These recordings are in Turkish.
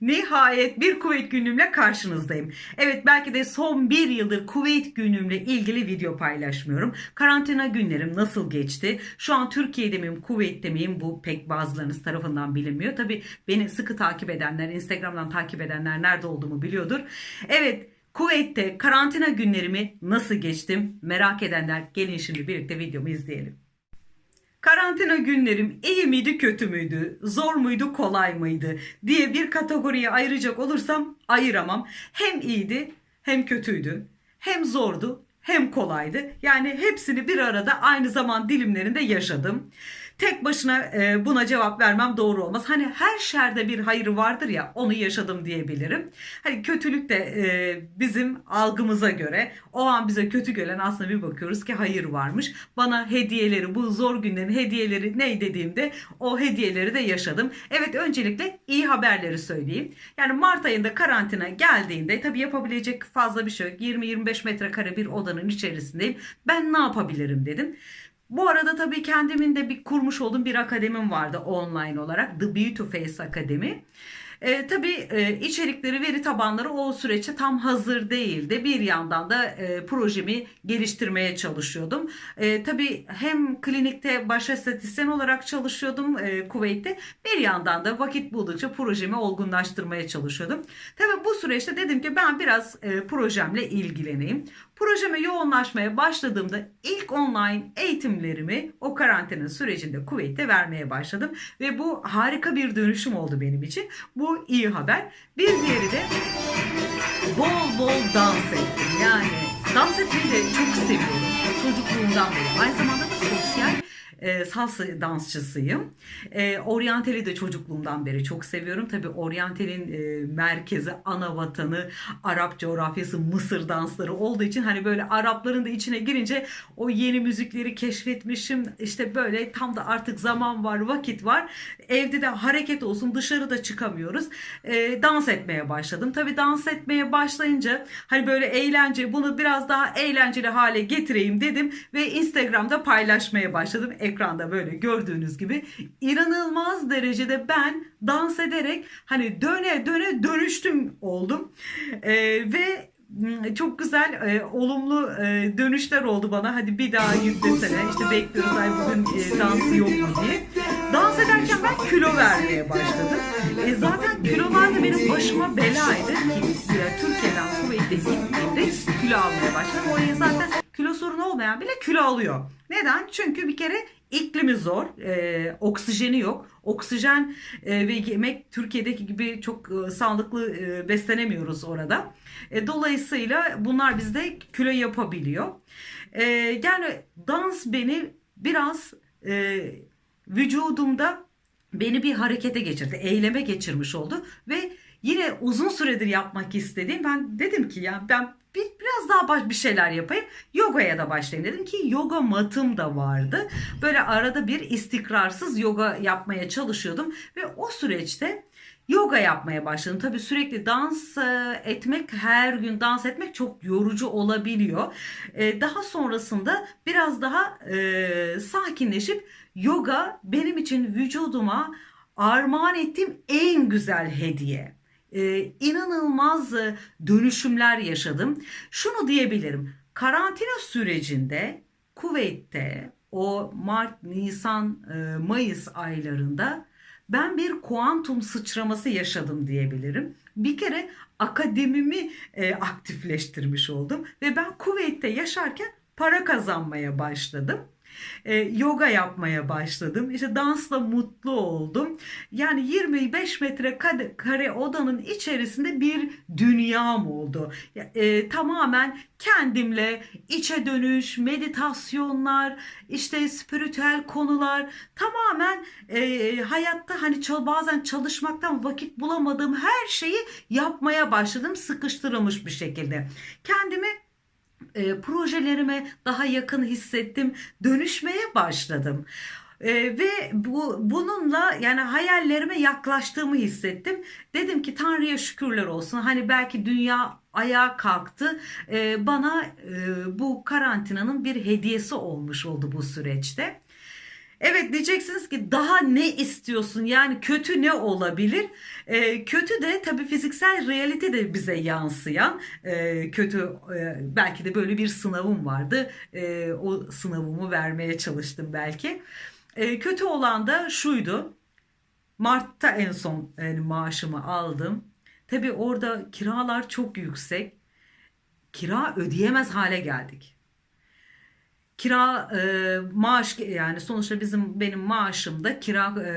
Nihayet bir Kuveyt günlüğümle karşınızdayım. Evet belki de son bir yıldır Kuveyt günlüğümle ilgili video paylaşmıyorum. Karantina günlerim nasıl geçti? Şu an Türkiye'de miyim, Kuveyt'te miyim? Bu pek bazılarınız tarafından bilinmiyor. Tabii beni sıkı takip edenler, Instagram'dan takip edenler nerede olduğumu biliyordur. Evet Kuveyt'te karantina günlerimi nasıl geçtim? Merak edenler gelin şimdi birlikte videomu izleyelim. Karantina günlerim iyi miydi kötü müydü, zor muydu kolay mıydı diye bir kategoriye ayıracak olursam ayıramam. Hem iyiydi hem kötüydü, hem zordu hem kolaydı. Yani hepsini bir arada aynı zaman dilimlerinde yaşadım. Tek başına e, buna cevap vermem doğru olmaz. Hani her şerde bir hayır vardır ya onu yaşadım diyebilirim. Hani kötülük de e, bizim algımıza göre o an bize kötü gelen aslında bir bakıyoruz ki hayır varmış. Bana hediyeleri bu zor günlerin hediyeleri ne dediğimde o hediyeleri de yaşadım. Evet öncelikle iyi haberleri söyleyeyim. Yani Mart ayında karantina geldiğinde tabii yapabilecek fazla bir şey yok. 20-25 metrekare bir odanın içerisindeyim. Ben ne yapabilirim dedim. Bu arada tabii kendimin de bir kurmuş olduğum bir akademim vardı online olarak. The Beauty Face Akademi. E, tabii e, içerikleri, veri tabanları o süreçte tam hazır değildi. Bir yandan da e, projemi geliştirmeye çalışıyordum. E, tabii hem klinikte baş estetisyen olarak çalışıyordum e, Kuveyt'te. Bir yandan da vakit buldukça projemi olgunlaştırmaya çalışıyordum. Tabii bu süreçte dedim ki ben biraz e, projemle ilgileneyim. Projeme yoğunlaşmaya başladığımda ilk online eğitimlerimi o karantina sürecinde Kuveyt'te vermeye başladım. Ve bu harika bir dönüşüm oldu benim için. Bu iyi haber. Bir diğeri de bol bol dans ettim. Yani dans etmeyi de çok seviyorum. Çocukluğumdan beri. Aynı zamanda e, salsa dansçısıyım. E, oryantali de çocukluğumdan beri çok seviyorum. Tabii oryantalin e, merkezi, ana vatanı, Arap coğrafyası, Mısır dansları olduğu için hani böyle Arapların da içine girince o yeni müzikleri keşfetmişim. İşte böyle tam da artık zaman var, vakit var. Evde de hareket olsun, dışarıda çıkamıyoruz. E, dans etmeye başladım. Tabii dans etmeye başlayınca hani böyle eğlence, bunu biraz daha eğlenceli hale getireyim dedim ve Instagram'da paylaşmaya başladım ekranda böyle gördüğünüz gibi inanılmaz derecede ben dans ederek hani döne döne dönüştüm oldum. Ee, ve çok güzel e, olumlu e, dönüşler oldu bana. Hadi bir daha yüklesene. İşte bekliyoruz ay bugün e, dansı yok mu? diye. Dans ederken ben kilo vermeye başladım. E, zaten kilolar da benim başıma belaydı. Ki e, Türkiye'den Kuveyt'e gittiğimde kilo almaya başladım. Oraya zaten kilo sorunu olmayan bile kilo alıyor. Neden? Çünkü bir kere İklimi zor, e, oksijeni yok. Oksijen e, ve yemek Türkiye'deki gibi çok e, sağlıklı e, beslenemiyoruz orada. E, dolayısıyla bunlar bizde kilo yapabiliyor. E, yani dans beni biraz e, vücudumda beni bir harekete geçirdi, eyleme geçirmiş oldu ve yine uzun süredir yapmak istediğim ben dedim ki ya ben bir, biraz daha baş, bir şeyler yapayım. Yogaya da başlayayım dedim ki yoga matım da vardı. Böyle arada bir istikrarsız yoga yapmaya çalışıyordum ve o süreçte yoga yapmaya başladım. Tabii sürekli dans e, etmek, her gün dans etmek çok yorucu olabiliyor. E, daha sonrasında biraz daha e, sakinleşip yoga benim için vücuduma armağan ettiğim en güzel hediye e, inanılmaz dönüşümler yaşadım. Şunu diyebilirim. Karantina sürecinde Kuveyt'te o Mart, Nisan, e, Mayıs aylarında ben bir kuantum sıçraması yaşadım diyebilirim. Bir kere akademimi e, aktifleştirmiş oldum ve ben Kuveyt'te yaşarken para kazanmaya başladım e, yoga yapmaya başladım. İşte dansla mutlu oldum. Yani 25 metre kare, odanın içerisinde bir dünyam oldu. E, tamamen kendimle içe dönüş, meditasyonlar, işte spiritüel konular tamamen e, hayatta hani bazen çalışmaktan vakit bulamadığım her şeyi yapmaya başladım sıkıştırılmış bir şekilde. Kendimi e, projelerime daha yakın hissettim, dönüşmeye başladım. E, ve bu bununla yani hayallerime yaklaştığımı hissettim. Dedim ki Tanrı'ya şükürler olsun. Hani belki dünya ayağa kalktı. E, bana e, bu karantinanın bir hediyesi olmuş oldu bu süreçte. Evet diyeceksiniz ki daha ne istiyorsun yani kötü ne olabilir? Ee, kötü de tabii fiziksel realite de bize yansıyan e, kötü e, belki de böyle bir sınavım vardı. E, o sınavımı vermeye çalıştım belki. E, kötü olan da şuydu. Mart'ta en son yani maaşımı aldım. Tabii orada kiralar çok yüksek. Kira ödeyemez hale geldik. Kira e, maaş yani sonuçta bizim benim maaşımda kira e,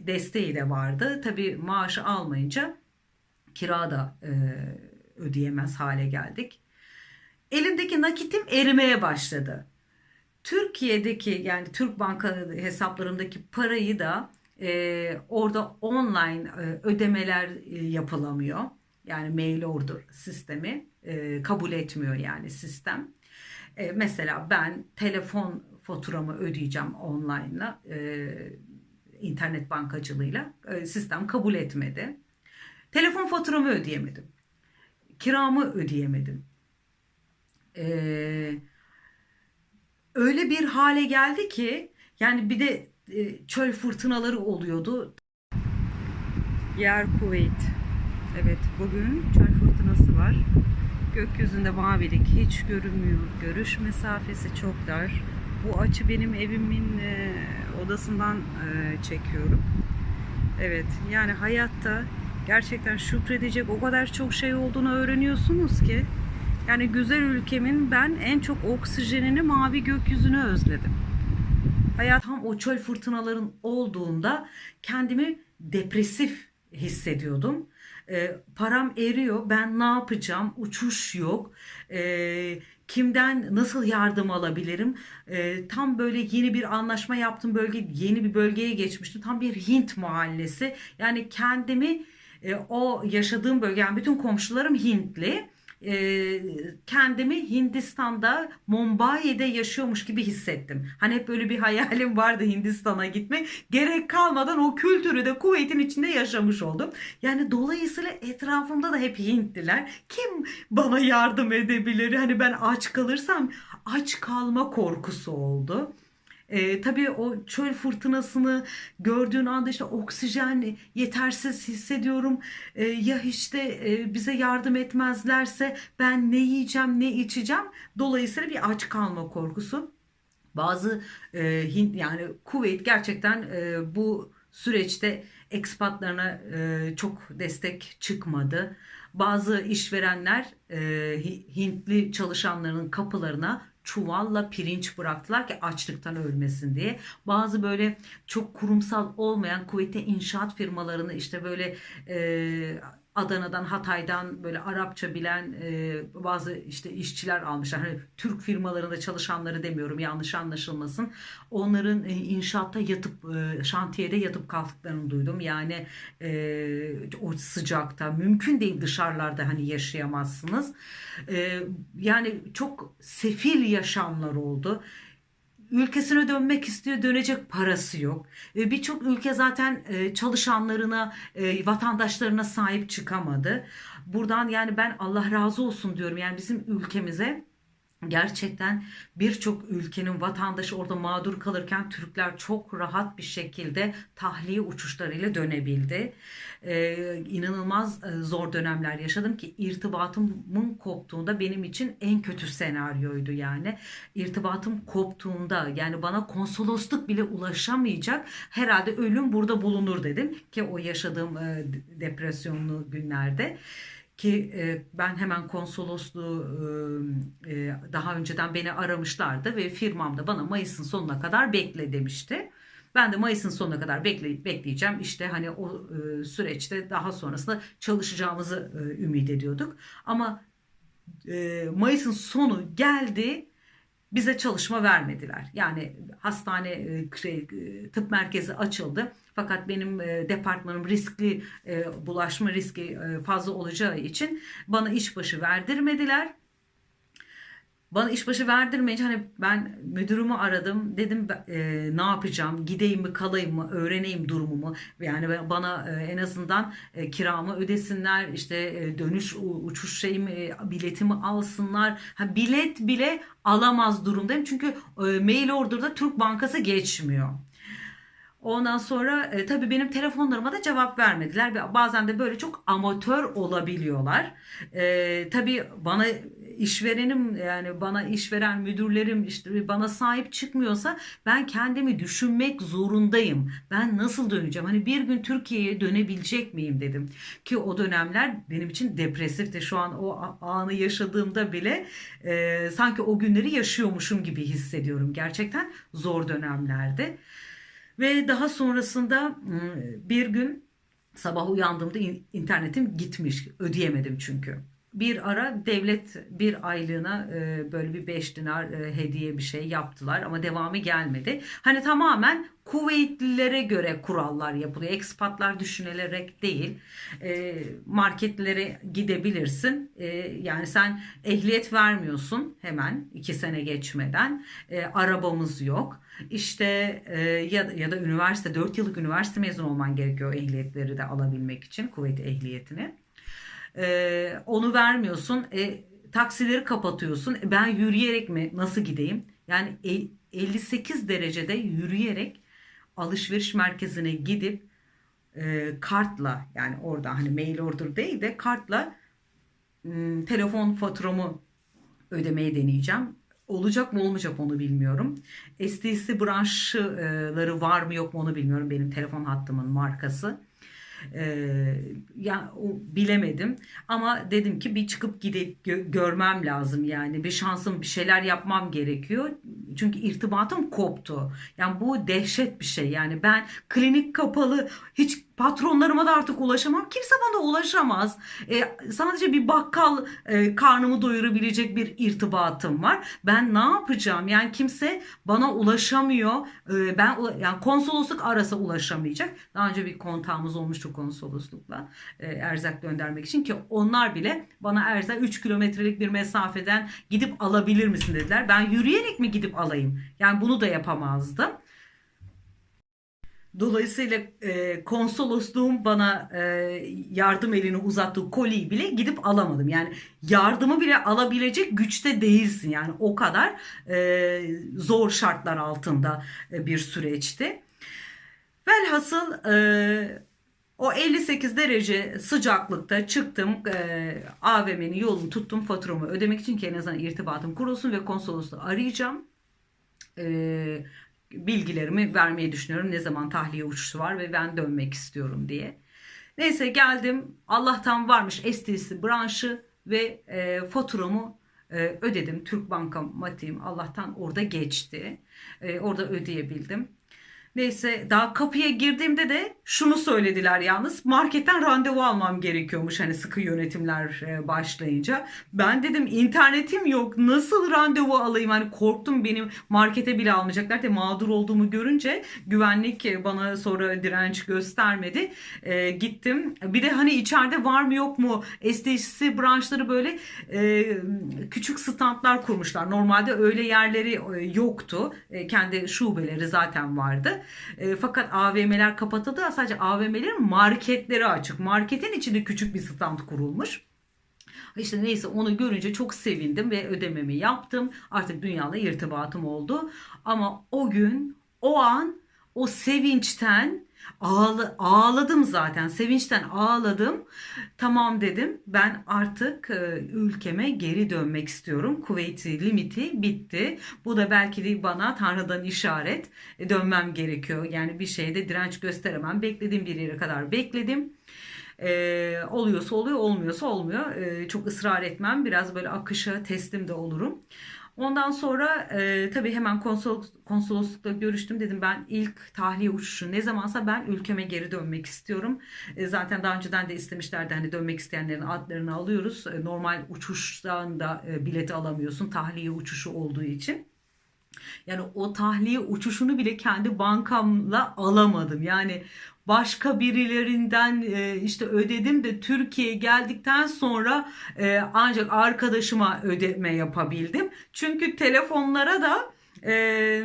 desteği de vardı. Tabii maaşı almayınca kira da e, ödeyemez hale geldik. Elimdeki nakitim erimeye başladı. Türkiye'deki yani Türk banka hesaplarımdaki parayı da e, orada online e, ödemeler e, yapılamıyor. Yani mail order sistemi e, kabul etmiyor yani sistem. E, mesela ben telefon faturamı ödeyeceğim online'la, e, internet bankacılığıyla e, sistem kabul etmedi. Telefon faturamı ödeyemedim. Kiramı ödeyemedim. E, öyle bir hale geldi ki yani bir de e, çöl fırtınaları oluyordu. Yer Kuveyt. Evet bugün çöl fırtınası var. Gökyüzünde mavilik hiç görünmüyor. Görüş mesafesi çok dar. Bu açı benim evimin e, odasından e, çekiyorum. Evet yani hayatta gerçekten şükredecek o kadar çok şey olduğunu öğreniyorsunuz ki. Yani güzel ülkemin ben en çok oksijenini mavi gökyüzünü özledim. Hayat tam o çöl fırtınaların olduğunda kendimi depresif hissediyordum. E, param eriyor. Ben ne yapacağım? Uçuş yok. E, kimden nasıl yardım alabilirim? E, tam böyle yeni bir anlaşma yaptım. Bölge yeni bir bölgeye geçmiştim. Tam bir Hint mahallesi. Yani kendimi e, o yaşadığım bölge yani bütün komşularım Hintli e, kendimi Hindistan'da Mumbai'de yaşıyormuş gibi hissettim. Hani hep böyle bir hayalim vardı Hindistan'a gitmek. Gerek kalmadan o kültürü de Kuveyt'in içinde yaşamış oldum. Yani dolayısıyla etrafımda da hep Hintliler. Kim bana yardım edebilir? Hani ben aç kalırsam aç kalma korkusu oldu. E, tabii o çöl fırtınasını gördüğün anda işte oksijen yetersiz hissediyorum. E, ya işte e, bize yardım etmezlerse ben ne yiyeceğim ne içeceğim. Dolayısıyla bir aç kalma korkusu. Bazı e, Hint yani Kuveyt gerçekten e, bu süreçte ekspatlarına e, çok destek çıkmadı. Bazı işverenler e, Hintli çalışanların kapılarına çuvalla pirinç bıraktılar ki açlıktan ölmesin diye. Bazı böyle çok kurumsal olmayan kuvvetli inşaat firmalarını işte böyle e, Adana'dan, Hatay'dan böyle Arapça bilen e, bazı işte işçiler almışlar. Hani Türk firmalarında çalışanları demiyorum yanlış anlaşılmasın. Onların e, inşaatta yatıp e, şantiyede yatıp kalktıklarını duydum. Yani e, o sıcakta mümkün değil dışarılarda hani yaşayamazsınız. E, yani çok sefil yaşamlar oldu ülkesine dönmek istiyor, dönecek parası yok. E, Birçok ülke zaten e, çalışanlarına, e, vatandaşlarına sahip çıkamadı. Buradan yani ben Allah razı olsun diyorum. Yani bizim ülkemize Gerçekten birçok ülkenin vatandaşı orada mağdur kalırken Türkler çok rahat bir şekilde tahliye uçuşlarıyla dönebildi. Ee, inanılmaz e, zor dönemler yaşadım ki irtibatımın koptuğunda benim için en kötü senaryoydu yani. İrtibatım koptuğunda yani bana konsolosluk bile ulaşamayacak herhalde ölüm burada bulunur dedim ki o yaşadığım e, depresyonlu günlerde ki e, ben hemen konsolosluğu e, daha önceden beni aramışlardı ve firmamda bana Mayıs'ın sonuna kadar bekle demişti. Ben de Mayıs'ın sonuna kadar bekle, bekleyeceğim. İşte hani o e, süreçte daha sonrasında çalışacağımızı e, ümit ediyorduk. Ama e, Mayıs'ın sonu geldi bize çalışma vermediler. Yani hastane e, e, tıp merkezi açıldı. Fakat benim e, departmanım riskli bulaşma riski fazla olacağı için bana işbaşı verdirmediler. Bana işbaşı verdirmeyince hani ben müdürümü aradım. Dedim e, ne yapacağım? Gideyim mi, kalayım mı, öğreneyim durumumu. Yani bana e, en azından e, kiramı ödesinler, işte e, dönüş uçuş şeyimi, e, biletimi alsınlar. Ha, bilet bile alamaz durumdayım. Çünkü e, mail order'da Türk Bankası geçmiyor. Ondan sonra e, tabii benim telefonlarıma da cevap vermediler. Ve Bazen de böyle çok amatör olabiliyorlar. E, tabii bana işverenim yani bana işveren müdürlerim işte bana sahip çıkmıyorsa ben kendimi düşünmek zorundayım. Ben nasıl döneceğim? Hani bir gün Türkiye'ye dönebilecek miyim dedim. Ki o dönemler benim için depresifti. Şu an o anı yaşadığımda bile e, sanki o günleri yaşıyormuşum gibi hissediyorum. Gerçekten zor dönemlerdi. Ve daha sonrasında ım, bir gün sabah uyandığımda in- internetim gitmiş. Ödeyemedim çünkü. Bir ara devlet bir aylığına e, böyle bir 5 dinar e, hediye bir şey yaptılar ama devamı gelmedi. Hani tamamen Kuveytlilere göre kurallar yapılıyor. Ekspatlar düşünülerek değil. E, marketlere gidebilirsin. Yani sen ehliyet vermiyorsun hemen iki sene geçmeden. Arabamız yok. İşte e, ya, ya da üniversite 4 yıllık üniversite mezun olman gerekiyor ehliyetleri de alabilmek için kuvvet ehliyetini. E, onu vermiyorsun. E, taksileri kapatıyorsun. E, ben yürüyerek mi nasıl gideyim? Yani e- 58 derecede yürüyerek alışveriş merkezine gidip e, kartla yani orada hani mail order değil de kartla m, telefon faturamı ödemeyi deneyeceğim. Olacak mı olmayacak onu bilmiyorum. STC branşları var mı yok mu onu bilmiyorum. Benim telefon hattımın markası. Ee, ya o bilemedim. Ama dedim ki bir çıkıp gidip gö- görmem lazım yani. Bir şansım bir şeyler yapmam gerekiyor. Çünkü irtibatım koptu. Yani bu dehşet bir şey. Yani ben klinik kapalı hiç patronlarıma da artık ulaşamam kimse bana ulaşamaz Ee, sadece bir bakkal e, karnımı doyurabilecek bir irtibatım var ben ne yapacağım yani kimse bana ulaşamıyor Ee, ben yani konsolosluk arasa ulaşamayacak daha önce bir kontağımız olmuştu konsoloslukla e, erzak göndermek için ki onlar bile bana erzak 3 kilometrelik bir mesafeden gidip alabilir misin dediler. Ben yürüyerek mi gidip alayım? Yani bunu da yapamazdım. Dolayısıyla e, konsolosluğun bana e, yardım elini uzattığı koliyi bile gidip alamadım. Yani yardımı bile alabilecek güçte değilsin. Yani o kadar e, zor şartlar altında e, bir süreçti. Velhasıl e, o 58 derece sıcaklıkta çıktım e, AVM'nin yolunu tuttum faturamı ödemek için ki en azından irtibatım kurulsun ve konsolosluğu arayacağım. E, bilgilerimi vermeyi düşünüyorum. Ne zaman tahliye uçuşu var ve ben dönmek istiyorum diye. Neyse geldim. Allah'tan varmış STC branşı ve e, faturamı e, ödedim. Türk Bankamatiğim Allah'tan orada geçti. E, orada ödeyebildim. Neyse daha kapıya girdiğimde de şunu söylediler yalnız marketten randevu almam gerekiyormuş hani sıkı yönetimler e, başlayınca. Ben dedim internetim yok nasıl randevu alayım hani korktum benim markete bile almayacaklar de mağdur olduğumu görünce güvenlik bana sonra direnç göstermedi. E, gittim bir de hani içeride var mı yok mu STC branşları böyle e, küçük standlar kurmuşlar. Normalde öyle yerleri e, yoktu. E, kendi şubeleri zaten vardı. E, fakat AVM'ler kapatıldı. Sadece AVM'lerin marketleri açık. Marketin içinde küçük bir stand kurulmuş. İşte neyse onu görünce çok sevindim ve ödememi yaptım. Artık dünyayla irtibatım oldu. Ama o gün, o an, o sevinçten ağla, ağladım zaten. Sevinçten ağladım. Tamam dedim. Ben artık e, ülkeme geri dönmek istiyorum. Kuveyt limiti bitti. Bu da belki de bana Tanrı'dan işaret. E, dönmem gerekiyor. Yani bir şeyde direnç gösteremem. Beklediğim bir yere kadar bekledim. Ee, oluyorsa oluyor, olmuyorsa olmuyor. Ee, çok ısrar etmem. Biraz böyle akışa teslim de olurum. Ondan sonra e, tabii hemen konsol, konsoloslukla görüştüm. Dedim ben ilk tahliye uçuşu ne zamansa ben ülkeme geri dönmek istiyorum. E, zaten daha önceden de istemişlerdi hani dönmek isteyenlerin adlarını alıyoruz. E, normal uçuştan da e, bileti alamıyorsun tahliye uçuşu olduğu için. Yani o tahliye uçuşunu bile kendi bankamla alamadım. Yani başka birilerinden e, işte ödedim de Türkiye'ye geldikten sonra e, ancak arkadaşıma ödeme yapabildim. Çünkü telefonlara da e,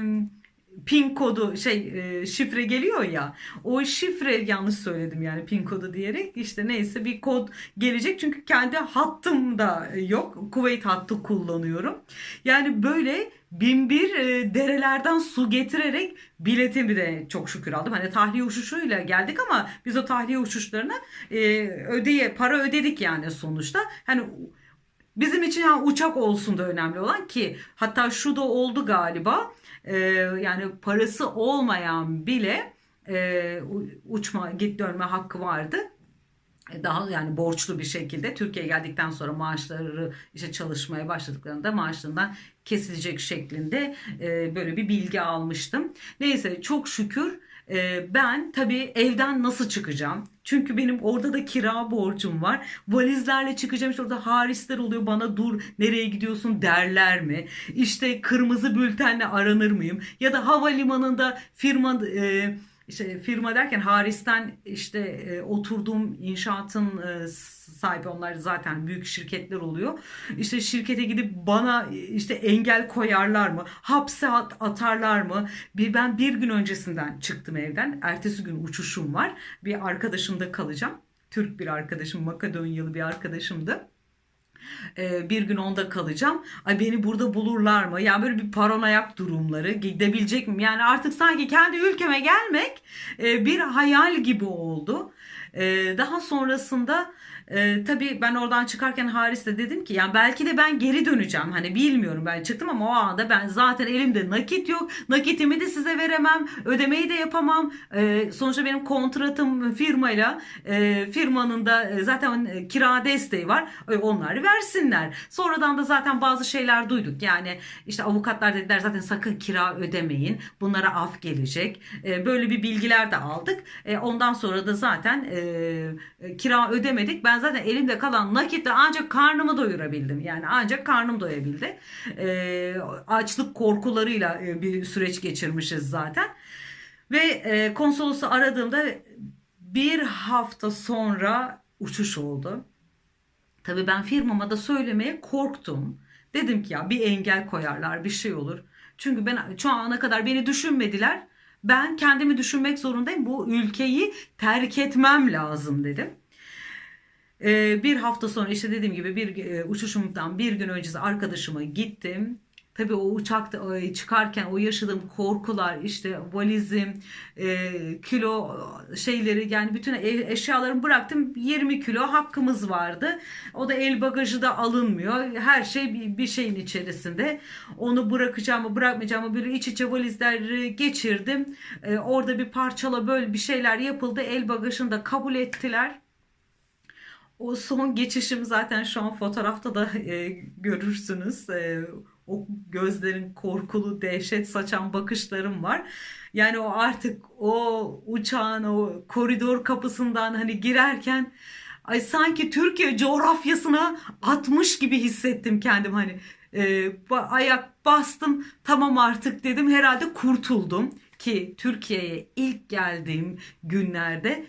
pin kodu şey şifre geliyor ya o şifre yanlış söyledim yani pin kodu diyerek işte neyse bir kod gelecek çünkü kendi hattım da yok Kuveyt hattı kullanıyorum yani böyle bin bir e, derelerden su getirerek biletimi de çok şükür aldım hani tahliye uçuşuyla geldik ama biz o tahliye uçuşlarına e, ödeye para ödedik yani sonuçta hani Bizim için yani uçak olsun da önemli olan ki hatta şu da oldu galiba Ee, yani parası olmayan bile e, uçma git dönme hakkı vardı. Daha yani borçlu bir şekilde Türkiye'ye geldikten sonra maaşları işte çalışmaya başladıklarında maaşlarından kesilecek şeklinde e, böyle bir bilgi almıştım. Neyse çok şükür e, ben tabii evden nasıl çıkacağım? Çünkü benim orada da kira borcum var. Valizlerle çıkacağım. İşte orada harisler oluyor. Bana dur nereye gidiyorsun derler mi? İşte kırmızı bültenle aranır mıyım? Ya da havalimanında firma e, işte firma derken Haris'ten işte e, oturduğum inşaatın e, sahibi onlar zaten büyük şirketler oluyor. İşte şirkete gidip bana e, işte engel koyarlar mı? Hapse at- atarlar mı? Bir ben bir gün öncesinden çıktım evden. Ertesi gün uçuşum var. Bir arkadaşımda kalacağım. Türk bir arkadaşım, Makedonyalı bir arkadaşımdı. Ee, bir gün onda kalacağım. Ay beni burada bulurlar mı? Yani böyle bir paranoyak durumları gidebilecek miyim? Yani artık sanki kendi ülkeme gelmek e, bir hayal gibi oldu. Ee, daha sonrasında e, tabii ben oradan çıkarken Haris'le dedim ki yani belki de ben geri döneceğim. Hani bilmiyorum ben çıktım ama o anda ben zaten elimde nakit yok. Nakitimi de size veremem. Ödemeyi de yapamam. Ee, sonuçta benim kontratım firmayla e, firmanın da e, zaten e, kira desteği var. E, onlar versinler. Sonradan da zaten bazı şeyler duyduk. Yani işte avukatlar dediler zaten sakın kira ödemeyin. Bunlara af gelecek. E, böyle bir bilgiler de aldık. E, ondan sonra da zaten e, e, kira ödemedik. Ben zaten elimde kalan nakitle ancak karnımı doyurabildim. Yani ancak karnım doyabildi. E, açlık korkularıyla e, bir süreç geçirmişiz zaten. Ve e, konsolosu aradığımda bir hafta sonra uçuş oldu. Tabii ben firmama da söylemeye korktum. Dedim ki ya bir engel koyarlar bir şey olur. Çünkü ben şu ana kadar beni düşünmediler. Ben kendimi düşünmek zorundayım. Bu ülkeyi terk etmem lazım dedim. Ee, bir hafta sonra işte dediğim gibi bir e, uçuşumdan bir gün öncesi arkadaşıma gittim. Tabii o uçakta e, çıkarken o yaşadığım korkular işte valizim, e, kilo şeyleri yani bütün eşyalarımı bıraktım. 20 kilo hakkımız vardı. O da el bagajı da alınmıyor. Her şey bir, şeyin içerisinde. Onu bırakacağımı bırakmayacağımı böyle iç içe valizleri geçirdim. Orada bir parçala böl bir şeyler yapıldı. El bagajını da kabul ettiler. O son geçişim zaten şu an fotoğrafta da e, görürsünüz. E, o gözlerin korkulu, dehşet saçan bakışlarım var. Yani o artık o uçağın o koridor kapısından hani girerken ay sanki Türkiye coğrafyasına atmış gibi hissettim kendim hani. E, ba- ayak bastım tamam artık dedim herhalde kurtuldum ki Türkiye'ye ilk geldiğim günlerde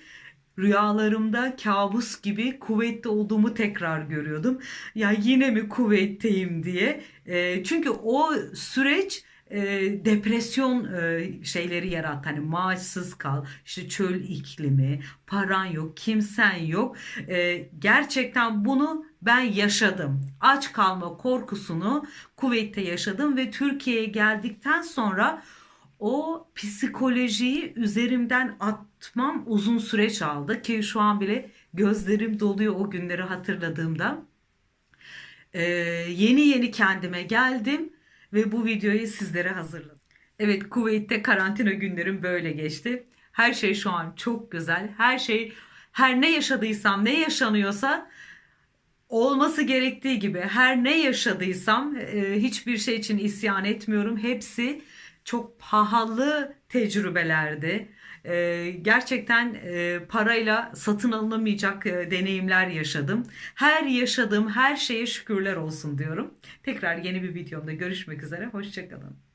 Rüyalarımda kabus gibi kuvvetli olduğumu tekrar görüyordum. Ya yine mi kuvvetteyim diye. E, çünkü o süreç e, depresyon e, şeyleri yarattı. Hani maaşsız kal, işte çöl iklimi, paran yok, kimsen yok. E, gerçekten bunu ben yaşadım. Aç kalma korkusunu kuvvette yaşadım ve Türkiye'ye geldikten sonra o psikolojiyi üzerimden atmam uzun süreç aldı ki şu an bile gözlerim doluyor o günleri hatırladığımda. Ee, yeni yeni kendime geldim ve bu videoyu sizlere hazırladım. Evet Kuveyt'te karantina günlerim böyle geçti. Her şey şu an çok güzel. Her şey her ne yaşadıysam ne yaşanıyorsa olması gerektiği gibi her ne yaşadıysam e, hiçbir şey için isyan etmiyorum. Hepsi çok pahalı tecrübelerdi. E, gerçekten e, parayla satın alınamayacak e, deneyimler yaşadım. Her yaşadığım her şeye şükürler olsun diyorum. Tekrar yeni bir videomda görüşmek üzere. Hoşçakalın.